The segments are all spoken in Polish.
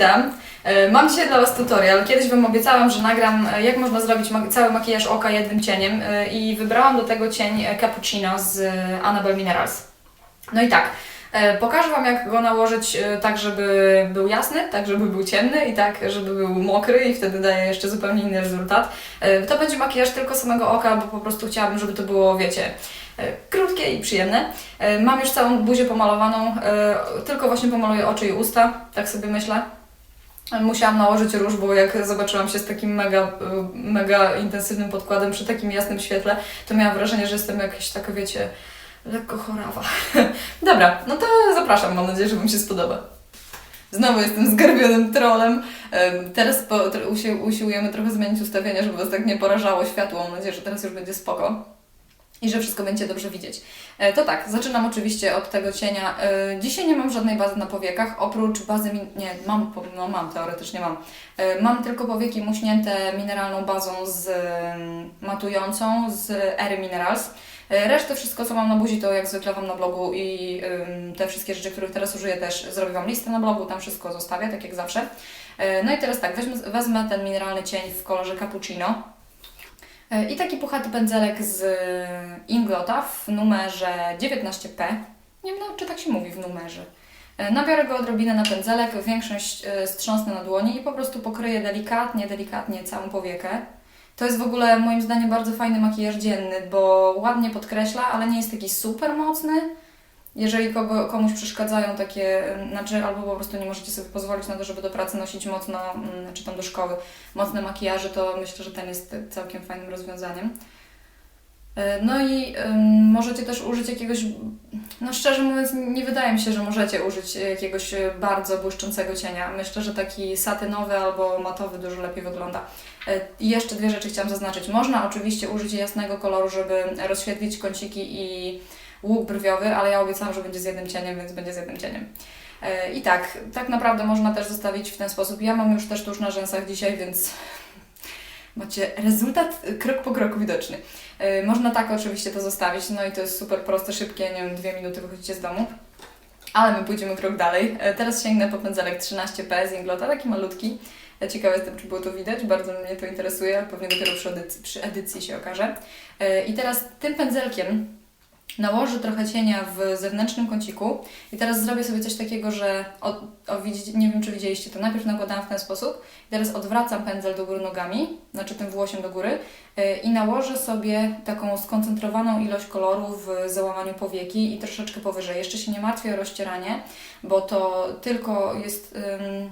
Witam! E, Mam dzisiaj dla Was tutorial. Kiedyś Wam obiecałam, że nagram e, jak można zrobić cały makijaż oka jednym cieniem e, i wybrałam do tego cień Cappuccino z Annabelle Minerals. No i tak, pokażę Wam jak go nałożyć tak, żeby był jasny, tak, żeby był ciemny i tak, żeby był mokry i wtedy daje jeszcze zupełnie inny rezultat. To będzie makijaż tylko samego oka, bo po prostu chciałabym, żeby to było, wiecie, krótkie i przyjemne. Mam już całą buzię pomalowaną, tylko właśnie pomaluję oczy i usta, tak sobie myślę. Musiałam nałożyć róż, bo jak zobaczyłam się z takim mega, mega intensywnym podkładem przy takim jasnym świetle, to miałam wrażenie, że jestem jakaś taka, wiecie, lekko chorawa. Dobra, no to zapraszam, mam nadzieję, że Wam się spodoba. Znowu jestem zgarbionym trolem. Em, Teraz po, usiłujemy trochę zmienić ustawienia, żeby Was tak nie porażało światło. Mam nadzieję, że teraz już będzie spoko i że wszystko będzie dobrze widzieć. E, To tak, zaczynam oczywiście od tego cienia. E, Dzisiaj nie mam żadnej bazy na powiekach, oprócz bazy, nie, mam, no mam, teoretycznie mam. E, Mam tylko powieki muśnięte mineralną bazą z matującą z Ery Minerals. Resztę wszystko, co mam na buzi, to jak zwykle Wam na blogu i te wszystkie rzeczy, których teraz użyję też zrobię Wam listę na blogu, tam wszystko zostawię, tak jak zawsze. No i teraz tak, weźmę, wezmę ten mineralny cień w kolorze cappuccino. E, I taki puchaty pędzelek z Inglota w numerze 19P. Nie wiem, no, czy tak się mówi w numerze. E, Nabiorę go odrobinę na pędzelek, większość e, strząsnę na dłoni i po prostu pokryję delikatnie, delikatnie całą powiekę. To jest w ogóle moim zdaniem bardzo fajny makijaż dzienny, bo ładnie podkreśla, ale nie jest taki super mocny. Jeżeli kogo, komuś przeszkadzają takie, mm, znaczy albo po prostu nie możecie sobie pozwolić na to, żeby do pracy nosić mocno, mm, czy tam do szkoły, mocne makijaże, to myślę, że ten jest całkiem fajnym rozwiązaniem. E, No i możecie też użyć jakiegoś, no szczerze mówiąc, nie wydaje mi się, że możecie użyć jakiegoś bardzo błyszczącego cienia. Myślę, że taki satynowy albo matowy dużo lepiej wygląda. I jeszcze dwie rzeczy chciałam zaznaczyć. Można oczywiście użyć jasnego koloru, żeby rozświetlić kąciki i łuk brwiowy, ale ja obiecałam, że będzie z jednym cieniem, więc będzie z jednym cieniem. E, I tak, tak naprawdę można też zostawić w ten sposób. Ja mam już też tuż na rzęsach dzisiaj, więc macie rezultat y, krok po kroku widoczny. E, Można tak oczywiście to zostawić, no i to jest super proste, szybkie, nie wiem, dwie minuty wychodzicie z domu. Ale my pójdziemy krok dalej. E, Teraz sięgnę po pędzelek 13P z Inglota, taki malutki. E, Ciekawa jestem, czy było to widać, bardzo mnie to interesuje, pewnie dopiero przy edycji, przy edycji się okaże. E, I teraz tym pędzelkiem nałożę trochę cienia w zewnętrznym kąciku. I teraz zrobię sobie coś takiego, że o, o, widzicie, nie wiem czy widzieliście to, najpierw nakładałam w ten sposób. I teraz odwracam pędzel do góry nogami, znaczy tym włosiem do góry yy, i nałożę sobie taką skoncentrowaną ilość koloru w załamaniu powieki i troszeczkę powyżej. Jeszcze się nie martwię o rozcieranie, bo to tylko jest w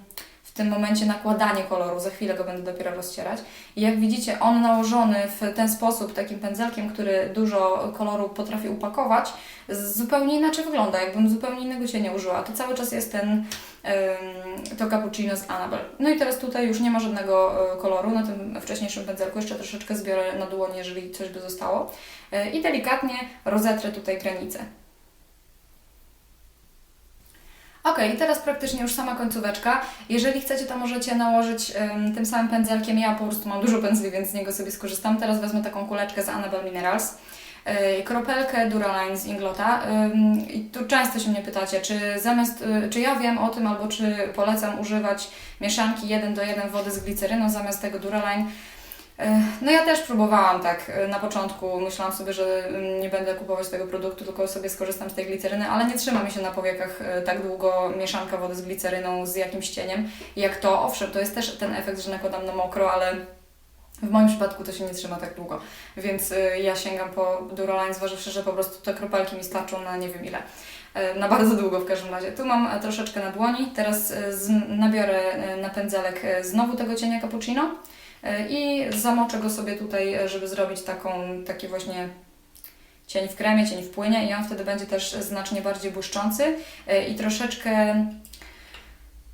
tym momencie nakładanie koloru, za chwilę go będę dopiero rozcierać. I jak widzicie, on nałożony w ten sposób, takim pędzelkiem, który dużo koloru potrafi upakować, zupełnie inaczej wygląda, jakbym zupełnie innego cienia użyła. To cały czas jest ten, to cappuccino z Annabelle. No i teraz tutaj już nie ma żadnego y, koloru na tym wcześniejszym pędzelku, jeszcze troszeczkę zbiorę na dłoń, jeżeli coś by zostało. Y, I delikatnie rozetrę tutaj granicę. Ok, i teraz praktycznie już sama końcóweczka. Jeżeli chcecie, to możecie nałożyć ym, tym samym pędzelkiem. Ja po prostu mam dużo pędzli, więc z niego sobie skorzystam. Teraz wezmę taką kuleczkę z Annabelle Minerals. Yy, kropelkę Duraline z Inglota. Ym, I tu często się mnie pytacie, czy zamiast, y, czy ja wiem o tym, albo czy polecam używać mieszanki 1 do 1 wody z gliceryną zamiast tego Duraline. Yy, No ja też próbowałam tak yy, na początku. Myślałam sobie, że yy, nie będę kupować tego produktu, tylko sobie skorzystam z tej gliceryny, ale nie trzyma mi się na powiekach yy, tak długo mieszanka wody z gliceryną z jakimś cieniem. Jak to, owszem, to jest też ten efekt, że nakładam na mokro, ale w moim przypadku to się nie trzyma tak długo. Więc ja sięgam po Duraline, zważywszy, że po prostu te kropelki mi starczą na nie wiem ile. Yy, Na bardzo długo w każdym razie. Tu mam e, troszeczkę na dłoni. Teraz e, nabiorę e, na pędzelek e, znowu tego cienia cappuccino. E, I zamoczę go sobie tutaj, e, żeby zrobić taką, taki właśnie cień w kremie, cień w płynie i on wtedy będzie też znacznie bardziej błyszczący e, i troszeczkę,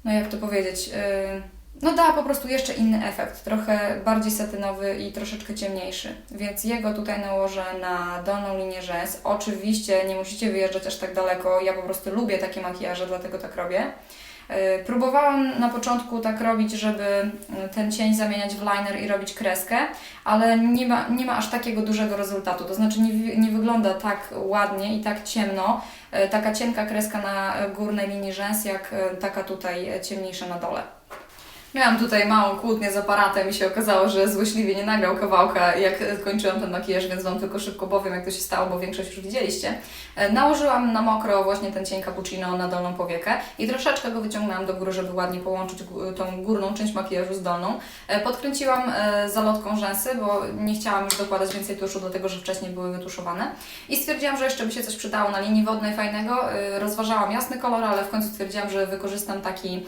no jak to powiedzieć, e, no da po prostu jeszcze inny efekt, trochę bardziej satynowy i troszeczkę ciemniejszy. Więc jego tutaj nałożę na dolną linię rzęs. Oczywiście nie musicie wyjeżdżać aż tak daleko, ja po prostu lubię takie makijaże, dlatego tak robię. E, Próbowałam na początku tak robić, żeby e, ten cień zamieniać w liner i robić kreskę, ale nie ma, nie ma aż takiego dużego rezultatu. To znaczy nie, nie wygląda tak ładnie i tak ciemno, e, taka cienka kreska na górnej linii rzęs, jak taka tutaj ciemniejsza na dole. Miałam tutaj małą kłótnię z aparatem i się okazało, że złośliwie nie nagrał kawałka, jak kończyłam ten makijaż, więc Wam tylko szybko powiem, jak to się stało, bo większość już widzieliście. E, Nałożyłam na mokro właśnie ten cień cappuccino na dolną powiekę i troszeczkę go wyciągnęłam do góry, żeby ładnie połączyć tą górną część makijażu z dolną. E, Podkręciłam e, zalotką rzęsy, bo nie chciałam już dokładać więcej tuszu, dlatego że wcześniej były wytuszowane. I stwierdziłam, że jeszcze by się coś przydało na linii wodnej fajnego. Rozważałam jasny kolor, ale w końcu stwierdziłam, że wykorzystam taki,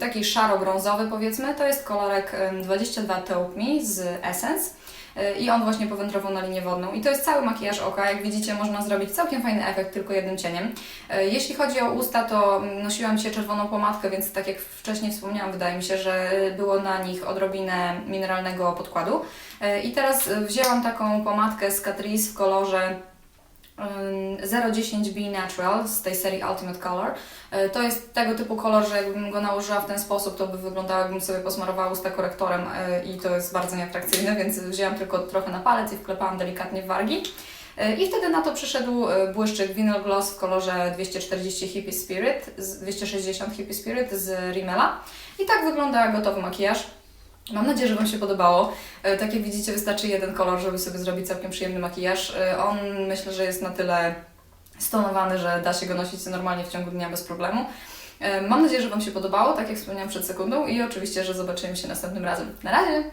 taki szaro-brązowy powiedzmy. To jest kolorek em, 22 Taupe Me z Essence. E, I on właśnie powędrował na linię wodną. I to jest cały makijaż oka. Jak widzicie, można zrobić całkiem fajny efekt tylko jednym cieniem. E, Jeśli chodzi o usta, to nosiłam dzisiaj czerwoną pomadkę, więc tak jak wcześniej wspomniałam, wydaje mi się, że było na nich odrobinę mineralnego podkładu. E, I teraz wzięłam taką pomadkę z Catrice w kolorze 010 B Natural z tej serii Ultimate Color. E, To jest tego typu kolor, że jakbym go nałożyła w ten sposób, to by wyglądało, jakbym sobie posmarowała usta korektorem e, i to jest bardzo nieatrakcyjne, więc wzięłam tylko trochę na palec i wklepałam delikatnie w wargi. E, I wtedy na to przyszedł błyszczyk Vinyl Gloss w kolorze 240 Hippie Spirit, z 260 Hippie Spirit z Rimmela. I tak wygląda gotowy makijaż. Mam nadzieję, że Wam się podobało. E, Tak jak widzicie, wystarczy jeden kolor, żeby sobie zrobić całkiem przyjemny makijaż. E, On myślę, że jest na tyle stonowany, że da się go nosić normalnie w ciągu dnia bez problemu. E, Mam nadzieję, że Wam się podobało, tak jak wspomniałam przed sekundą i oczywiście, że zobaczymy się następnym razem. Na razie!